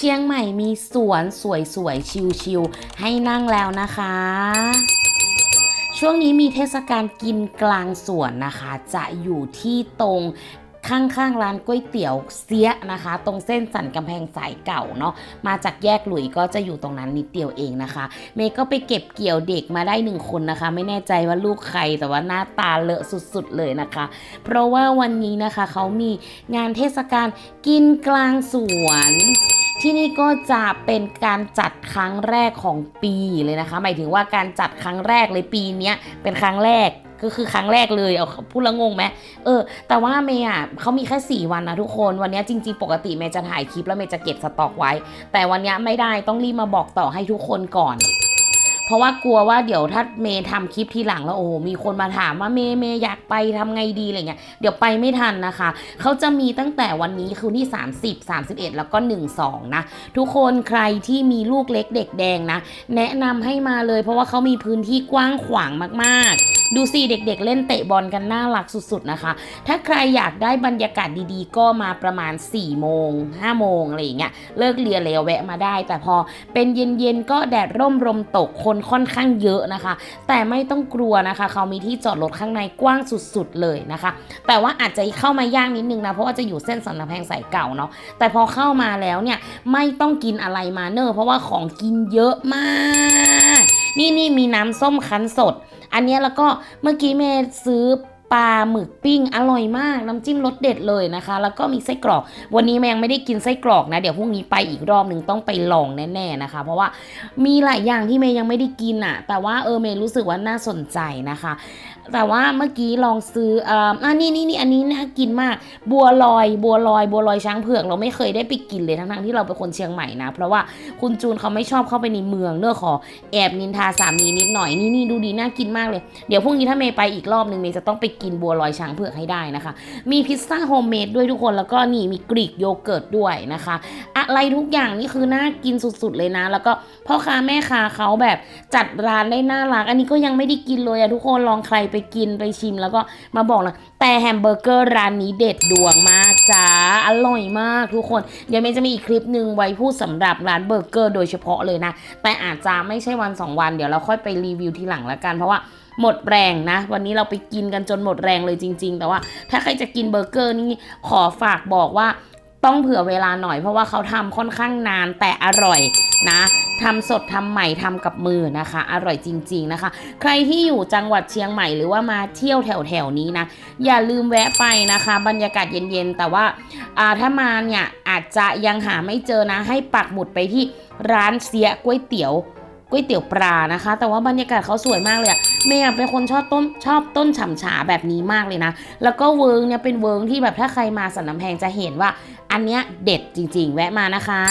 เชียงใหม่มีสวนสวยๆ ชิลๆ ให้นั่งแล้วนะคะ ช่วงนี้มีเทศกาลกินกลางสวนนะคะ จะอยู่ที่ตรงข้างๆร้านก๋วยเตี๋ยวเสียนะคะ ตรงเส้นสันกำแพงสายเก่าเนาะมาจากแยกหลุยก็จะอยู่ตรงนั้นนิดเดียวเองนะคะ เมย์ก็ไปเก็บเกี่ยวเด็กมาได้หนึ่งคนนะคะ ไม่แน่ใจว่าลูกใครแต่ว่าหน้าตาเลอะสุดๆเลยนะคะ เพราะว่าวันนี้นะคะเขามีงานเทศกาลกินกลางสวน ที่นี่ก็จะเป็นการจัดครั้งแรกของปีเลยนะคะ หมายถึงว่าการจัดครั้งแรกเลยปีนี้เป็นครั้งแรกก็คือครั้งแรกเลยเอาพูดละงงไหมเออ แต่ว่าเมย์อะเขามีแค่4วันนะทุกคนวันนี้จริง ๆ ปกติเมย์จะถ่ายคลิปแล้วเมย์จะเก็บสต็อกไว้ แต่วันนี้ไม่ได้ต้องรีบมาบอกต่อให้ทุกคนก่อน เพราะว่ากลัวว่าเดี๋ยวถ้าเมย์ทำคลิปทีหลังแล้วโอ้โหมีคนมาถามว่าเมย์เมย์อยากไปทำไงดีอะไรเงี้ยเดี๋ยวไปไม่ทันนะคะ เขาจะมีตั้งแต่วันนี้คือที่ 30 31 แล้วก็ 1 2 นะ ทุกคนใครที่มีลูกเล็กเด็กแดงนะ แนะนำให้มาเลยเพราะว่าเขามีพื้นที่กว้างขวางมากๆ ดูสิเด็กๆ เล่นเตะบอลกันน่ารักสุดๆนะคะ ถ้าใครอยากได้บรรยากาศดีๆ ก็มาประมาณ4โมง5โมงอะไรอย่างเงี้ยเลิกเรียนแล้วแวะมาได้ แต่พอเป็นเย็นๆ ก็แดดร่มลมตกคนค่อนข้างเยอะนะคะ แต่ไม่ต้องกลัวนะคะ เขามีที่จอดรถข้างในกว้างสุดๆเลยนะคะ แต่ว่าอาจจะเข้ามายากนิดนึงนะเพราะว่าจะอยู่เส้นสันกำแพงสายเก่าเนาะแต่พอเข้ามาแล้วเนี่ยไม่ต้องกินอะไรมาเนอะเพราะว่าของกินเยอะมาก นี่นี่มีน้ำส้มคั้นสด อันนี้แล้วก็เมื่อกี้เมย์ซื้อ ปลาหมึกปิ้งอร่อยมากน้ำจิ้มรสเด็ดเลยนะคะ แล้วก็มีไส้กรอก วันนี้เมยังไม่ได้กินไส้กรอกนะ เดี๋ยวพรุ่งนี้ไปอีกรอบหนึ่งต้องไปลองแน่ๆนะคะ เพราะว่ามีหลายอย่างที่เมย์ยังไม่ได้กินอะแต่ว่าเออเมย์รู้สึกว่าน่าสนใจนะคะ แต่ว่าเมื่อกี้ลองซื้อเอ่ออ่านี่นี่นี่อันนี้น่ากินมาก บัวลอย บัวลอย บัวลอยช้างเผือกเราไม่เคยได้ไปกินเลยทั้งๆที่เราเป็นคนเชียงใหม่นะเพราะว่าคุณจูนเขาไม่ชอบเข้าไปในเมืองเนอขอแอบนินทาสามีนิดหน่อยนี่นี่ดูดีน่ากินมากเลย เดี๋ยวพรุ่งนี้ถ้าเมย์ไปอีกรอบหนึ่งเมย์จะต้องไปกินบัวลอยช้างเผือกให้ได้นะคะ มีพิซซ่าโฮมเมดด้วยทุกคนแล้วก็นี่มีกรีกโยเกิร์ตด้วยนะคะ อะไรทุกอย่างนี่คือน่ากินสุดๆเลยนะ แล้วก็พ่อค้าแม่ค้าเขาแบบจัดร้านได้น่ารัก อันนี้ก็ยังไม่ได้กินเลยอะทุกคนลองใครไปกินไปชิมแล้วก็มาบอกนะแต่แฮมเบอร์เกอร์ร้านนี้เด็ดดวงมากจ้าอร่อยมากทุกคน เดี๋ยวเมย์จะมีอีกคลิปหนึ่งไว้พูดสำหรับร้านเบอร์เกอร์โดยเฉพาะเลยนะ แต่อาจจะไม่ใช่วันสองวันเดี๋ยวเราค่อยไปรีวิวทีหลังละกันเพราะว่า หมดแรงนะ วันนี้เราไปกินกันจนหมดแรงเลยจริง ๆ แต่ว่าถ้าใครจะกินเบอร์เกอร์นี่ขอฝากบอกว่าต้องเผื่อเวลาหน่อยเพราะว่าเขาทำค่อนข้างนานแต่อร่อยนะทำสดทำใหม่ทำกับมือนะคะ อร่อยจริง ๆนะคะ ใครที่อยู่จังหวัดเชียงใหม่หรือว่ามาเที่ยวแถวๆนี้นะ อย่าลืมแวะไปนะคะ บรรยากาศเย็นๆ แต่ว่าาถ้ามาเนี่ยอาจจะยังหาไม่เจอนะ ให้ปักหมุดไปที่ร้านเสียก๋วยเตี๋ยว ก๋วยเตี๋ยวปลานะคะ แต่ว่าบรรยากาศเขาสวยมากเลยอะเมย์เป็นคนชอบต้นชอบต้นฉ่ำฉาแบบนี้มากเลยนะ แล้วก็เวิร์งเนี่ยเป็นเวิร์งที่แบบถ้าใครมาสันน้ำแพงจะเห็นว่า อันเนี้ยเด็ดจริง ๆ แวะมานะคะ